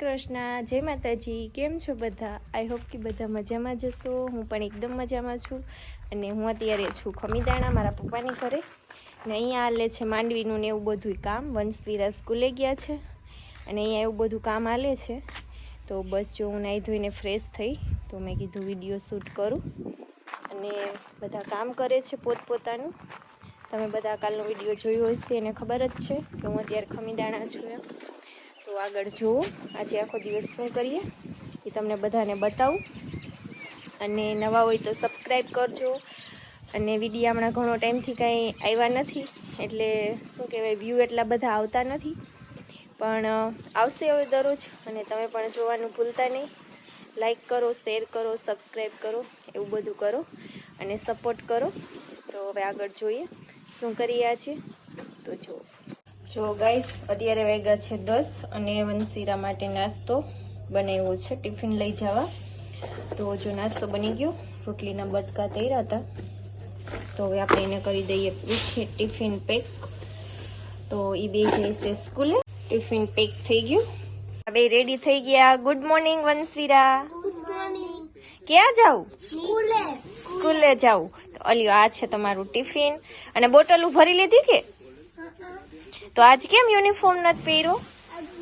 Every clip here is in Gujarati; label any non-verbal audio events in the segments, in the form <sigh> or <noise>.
કૃષ્ણ જય માતાજી કેમ છો બધા? આઈ હોપ કે બધા મજામાં જશો. હું પણ એકદમ મજામાં છું. અને હું અત્યારે છું ખમીદાણા, મારા પપ્પાની ઘરે. ને અહીંયા હાલે છે માંડવીનું ને એવું બધું કામ. વંશવીરા સ્કૂલે ગયા છે. અને અહીંયા એવું બધું કામ હાલે છે. તો બસ જો હું નાહી ધોઈને ફ્રેશ થઈ, તો મેં કીધું વીડિયો શૂટ કરું. અને બધા કામ કરે છે પોતપોતાનું. તમે બધા કાલનો વીડિયો જોયો હશે એને ખબર જ છે કે હું અત્યારે ખમીદાણા છું એમ. આગળ જુઓ. આજે આખો દિવસ શું કરીએ એ તમને બધાને બતાવું. અને નવા હોય તો સબસ્ક્રાઈબ કરજો. અને વીડિયો હમણાં ઘણો ટાઈમથી કાંઈ આવ્યા નથી. એટલે શું કહેવાય વ્યૂ એટલા બધા આવતા નથી. પણ આવશે હવે દરરોજ. અને તમે પણ જોવાનું ભૂલતા નહીં. લાઈક કરો શેર કરો સબસ્ક્રાઈબ કરો. એવું બધું કરો. અને સપોર્ટ કરો. તો હવે આગળ જોઈએ. શું કરીએ આજે? તો જુઓ. જો ગાઈસ અત્યારે વાગ્યા છે દસ અને વંશીરા માટે નાસ્તો બનાવ્યો છે. ટિફિન લઈ જવા. તો જો નાસ્તો બની ગયો રોટલીના બટકા તૈયાર હતા. તો હવે આપણે એને કરી દઈએ ટિફિન- પેક. તો એ બે જઈશે સ્કૂલે ટિફિન પેક થઈ ગયું. હવે રેડી થઈ ગયા. ગુડ મોર્નિંગ વંશવીરા ક્યાં જાવ? સ્કૂલે. સ્કૂલે જાઉં તો અલ્યો આ છે તમારું ટિફિન. અને બોટલું ભરી લીધી કે? તો આજ કેમ યુનિફોર્મ નથી પહેર્યો?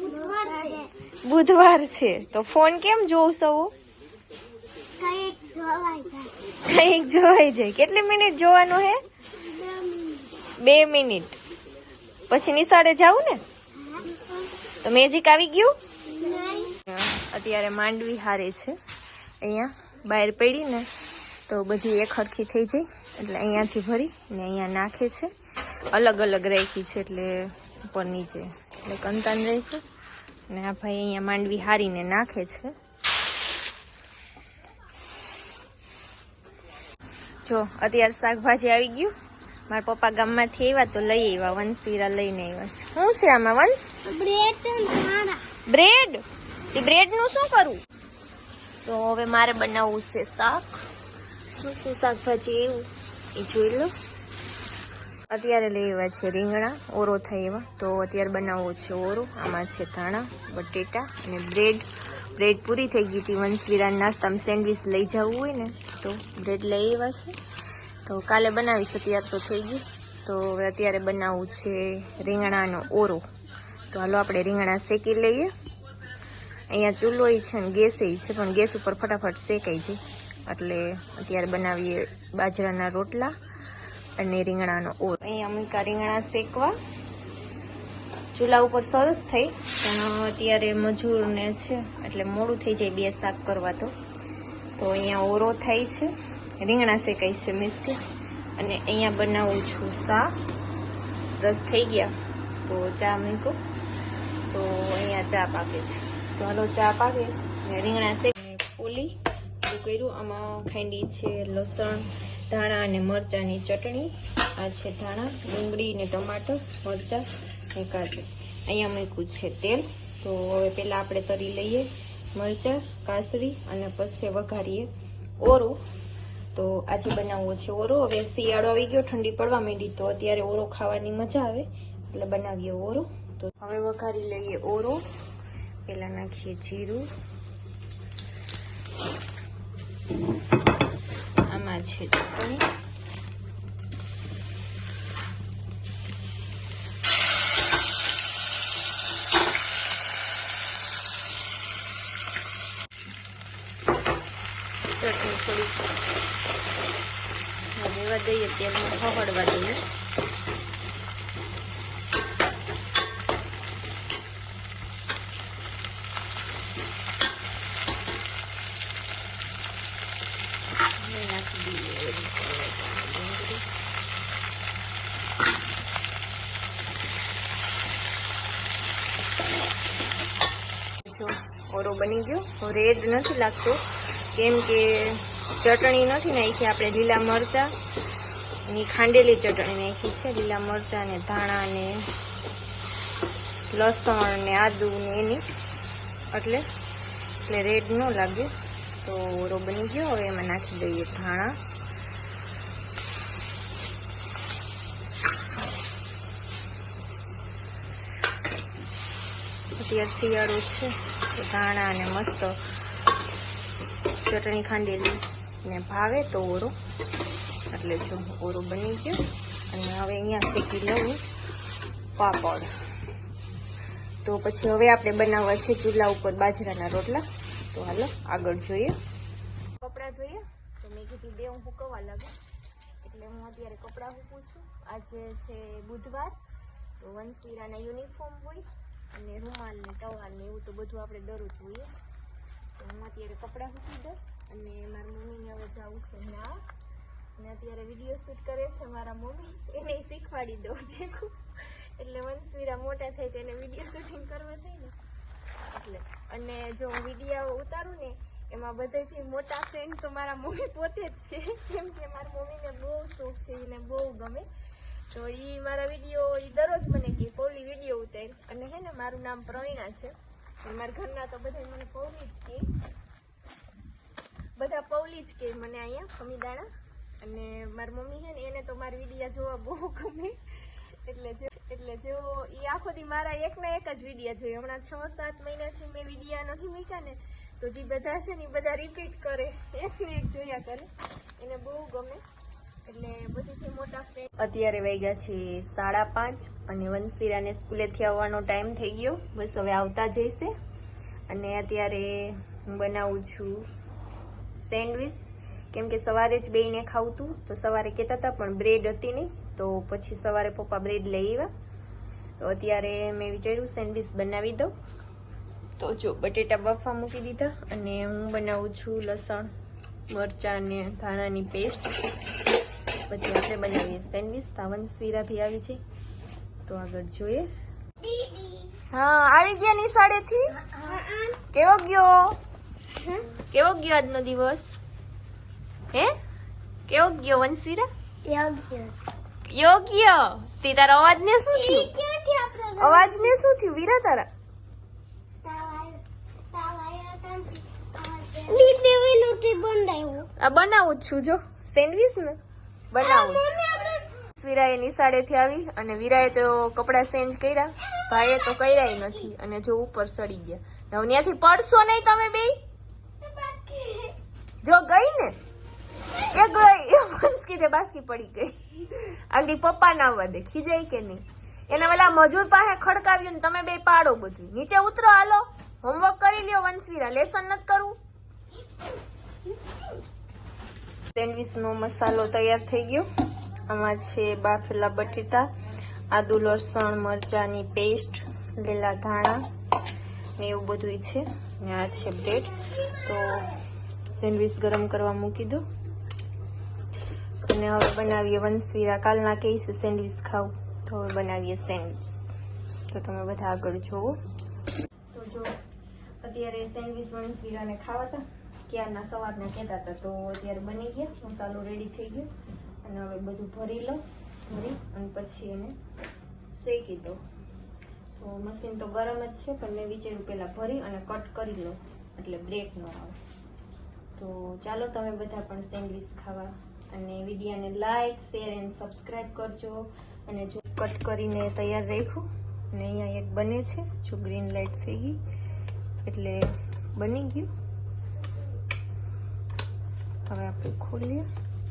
બુધવાર છે. બુધવાર છે. તો ફોન કેમ જાય. કંઈક જોવાઈ જાય. કેટલી મિનિટ જોવાનું હે? બે મિનિટ પછી નિશાળે જાવું ને? તો મેજિક આવી ગયું? અત્યારે માંડવી હારે છે. અહીંયા બહાર પડી ને તો બધી એક હરખી થઈ જાય. એટલે અહીંયાથી ભરી ને અહીંયા નાખે છે. અલગ અલગ રાખી છે. એટલે ઉપર નીચે. એટલે કંતાન રાખ્યું. ને આ ભાઈ અહીંયા માંડવી હારીને નાખે છે. જો અત્યારે શાકભાજી આવી ગયું. મારા પપ્પા ગામમાંથી આવ્યા તો લઈ આવ્યા વંશવીરા લઈને આવ્યા છે. શું છે આમાં વંશ? બ્રેડ એ બ્રેડ તે બ્રેડનું શું કરવું તો હવે મારે બનાવવું છે શાક. શું શું શાકભાજી એવું એ જોઈ લો. અત્યારે લઈ આવ્યા છે રીંગણા, ઓરો થાય એવા. તો અત્યારે બનાવવો છે ઓરો. આમાં છે ધાણા, બટેટા અને બ્રેડ. બ્રેડ પૂરી થઈ ગઈ હતી. વંશવીરા નાસ્તામાં સેન્ડવિચ લઈ જવું હોય ને, તો બ્રેડ લઈ આવ્યા છે. તો કાલે બનાવીશ, અત્યારે તો થઈ ગયું. તો અત્યારે બનાવવું છે રીંગણાનો ઓરો. તો હાલો આપણે રીંગણા શેકી લઈએ. અહીંયા ચૂલો છે ને ગેસ છે, પણ ગેસ ઉપર ફટાફટ શેકાઈ જાય. એટલે અત્યારે બનાવીએ બાજરાના રોટલા. અને રીંગણાનો ઓર અહીંયા મૂકા રીંગણા શેકવા. ચૂલા ઉપર સરસ થઈ. પણ અત્યારે મજૂરને છે, એટલે મોડું થઈ જાય બે શાક કરવા તો. તો અહીંયા ઓરો થાય છે. રીંગણા શેકાય છે મીન્સ અને અહીંયા બનાવું છું શાક. રસ થઈ ગયા. તો ચા મૂકો. તો અહીંયા ચા પાકે છે. તો હાલો ચા પાકે. રીંગણા શેક. ફૂલી કર્યું. આમાં ખાંડી છે, લસણ ધાણા અને મરચાંની ચટણી, આ છે ધાણા, ડુંગળી ને ટમાટર, મરચાં ને કાજુ. અહીંયા મૂક્યું છે તેલ. તો હવે પહેલાં આપણે તરી લઈએ મરચાં, કાસરી અને પછી વઘારીએ ઓરો. તો આજે બનાવવો છે ઓરો. હવે શિયાળો આવી ગયો, ઠંડી પડવા માંડી, તો અત્યારે ઓરો ખાવાની મજા આવે. એટલે બનાવીએ ઓરો. તો હવે વઘારી લઈએ ઓરો. પહેલાં નાખીએ જીરું. આમાં છે ચટણી ચટણી થોડી રેવા દઈએ તેલમાં ખવડવા દઈએ હવે નાખી દઈએ ડુંગળી. જો ઓરો બની ગયો. રેડ નથી લાગતો. કેમ કે ચટણી નથી નાખી આપણે લીલા મરચાં. ની ખાંડેલી ચટણી નાખી છે. લીલા મરચાં ને ધાણા ને લસણ ને આદુ ને એની. એટલે એટલે રેડ ન લાગે. તો ઓરો બની ગયો. હવે એમાં નાખી દઈએ ધાણા. અત્યારે શિયાળો છે, તો ધાણા અને મસ્ત ચટણી ખાંડેલી ને ભાવે તો ઓરો. એટલે જો ઓરો બની ગયો, અને હવે અહીંયા શેકી લઉં પાપડ. તો પછી હવે આપણે બનાવવા છે ચૂલા ઉપર બાજરાના રોટલા. તો હાલો, આગળ જોઈએ. કપડાં ધોઈએ તો મેં કીધું બે હું હુકવવા લાગુ. એટલે હું અત્યારે કપડાં હૂકું છું. આજે છે બુધવાર, તો વંશીરાના યુનિફોર્મ હોય. અને રૂમાલ ને ટવાલ ને એવું તો બધું આપણે દરરોજ જોઈએ. તો હું અત્યારે કપડાં હૂકી દઉં અને મારી મમ્મીને હવે જાવું છે ના અને અત્યારે વીડિયો શૂટ કરે છે મારા મમ્મી. એને શીખવાડી દઉં દેખું એટલે વંશવીરા મોટા થાય તો એને વીડિયો શૂટિંગ કરવા થાય ને. એટલે, અને જો હું વીડિયો ઉતારું ને, એમાં બધાથી મોટા ફ્રેન્ડ તો મારા મમ્મી પોતે જ છે. કેમ કે મારા મમ્મીને બહુ શોખ છે, એને બહુ ગમે. તો એ મારા વીડિયો એ દરરોજ મને કહે, પૌલી વીડિયો ઉતાર. અને હે ને, મારું નામ પ્રવીણા છે. મારા ઘરના તો બધા મને પૌલી જ કહે. બધા પૌલી જ કે મને અહીંયા ખમીદાણા અને મારી મમ્મી છે ને, એને તો મારી વિડીયા જોવા બહુ ગમે. એટલે જે, એટલે જો એ આખો દી મારા એકના એક જ વિડીયા જોઈએ હમણાં છ, સાત મહિનાથી મેં વિડીયા નથી મૂક્યા ને, તો જે બધા છે ને એ બધા રિપીટ કરે. એક ને એક જોયા કરે. એને બહુ ગમે. અત્યારે વાગ્યા છે સાડા પાંચ અને વંશીરાને સ્કૂલેથી આવવાનો ટાઈમ થઈ ગયો. બસ હવે આવતા જઈશે. અને અત્યારે હું બનાવું છું સેન્ડવિચ. કેમ કે સવારે જ બેયને ખાવું હતું તો સવારે કહેતા હતા પણ બ્રેડ હતી નહીં, તો પછી સવારે પપ્પા બ્રેડ લઈ આવ્યા. તો અત્યારે મેં વિચાર્યું સેન્ડવિચ બનાવી દઉં. તો જો બટેટા બફા મૂકી દીધા અને હું બનાવું છું લસણ, મરચાં અને ધાણાની પેસ્ટ પછી આપણે બનાવીએ સેન્ડવીચ. તાવન સ્વીરા ભી આવી છે. તો આગળ જોઈએ. હા આવી ગયા નિશાળેથી? કેવો ગયો? કેવો ગયો આજનો દિવસ? હે? કેવો ગયો વંશીરા યોગ્ય તે તારા અવાજ ને શું થયું? અવાજ ને શું થયું? વીરા તારા? આ બનાવું છું જો. સેન્ડવીચ ને? બનાવું વીરાએ નિશાળેથી આવી અને વીરાએ તો કપડા ચેન્જ કર્યા. ભાઈએ તો કર્યા નથી અને જો ઉપર સડી ગયા. ત્યાંથી પડશો નહીં તમે બે જો ગઈ ને? એ ગઈ. એ કીધે બાસકી પડી ગઈ. આગળ પપ્પા ના આવવા દે. ખીજાય કે નહીં? એને પેલા મજૂર પાસે ખડકાવ્યું ને તમે બે પાડો બધું. નીચે ઉતરો, હાલો. હોમવર્ક કરી લ્યો વંશવીરા. લેસન નથી કરવું સેન્ડવિચ નો મસાલો તૈયાર થઈ ગયો. આમાં છે બાફેલા બટેટા, આદુ, લસણ, મરચાંની પેસ્ટ લીલા ધાણા ને એવું બધું છે. ને આ છે બ્રેડ તો સેન્ડવિચ ગરમ કરવા મૂકી દો. અને હવે બનાવીએ વંશવીરા કાલના કહી છે સેન્ડવીચ ખાવું? તો હવે બનાવીએ સેન્ડવીચ. તો તમે બધા આગળ જોવો તો જો, અત્યારે સેન્ડવીચ વંશવીરાને ખાવા હતા ક્યારના સવારના કહેતા હતા, તો અત્યારે બની ગયા મસાલો રેડી થઈ ગયો. અને હવે બધું ભરી લો ભરી અને પછી એને શેકી દો તો મશીન તો ગરમ જ છે, પણ મેં વિચાર્યું પહેલાં ભરી અને કટ કરી લો એટલે બ્રેક ન આવે. તો ચાલો તમે બધા પણ સેન્ડવીચ ખાવા. અને વિડીયાને લાઈક શેર એન્ડ સબસ્ક્રાઈબ કરજો. અને જો કટ કરીને તૈયાર રાખ્યું અને અહીંયા એક બને છે, જો ગ્રીન લાઇટ થઈ ગઈ, એટલે બની ગયું. હવે આપણે ખોલીએ.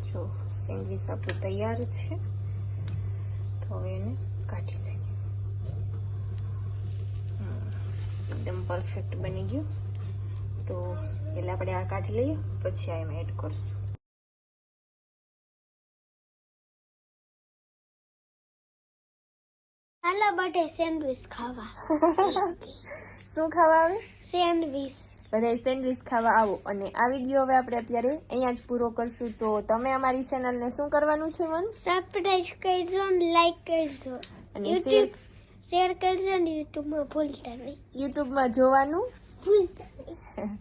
જો સેન્ડવીચ આપણું તૈયાર છે તો હવે એને કાઢી લઈએ. એકદમ પરફેક્ટ બની ગયું. તો એટલે આપણે આ કાઢી લઈએ પછી આ એમાં એડ કરશું. હાલો બટે સેન્ડવિચ ખાવા. <laughs> શું ખાવા આવે? સેન્ડવિચ. બધા સેન્ડવિચ ખાવા આવો. અને આ વીડિયો હવે આપણે અત્યારે અહીંયા જ પૂરો કરશું. તો તમે અમારી ચેનલને શું કરવાનું છે મન? સબસ્ક્રાઇબ કરજો લાઈક કરજો. અને યુટ્યુબ શેર કરજો ને યુટ્યુબમાં ભૂલતા નહીં. યુટ્યુબમાં જોવાનું? ભૂલતા નહીં. <laughs>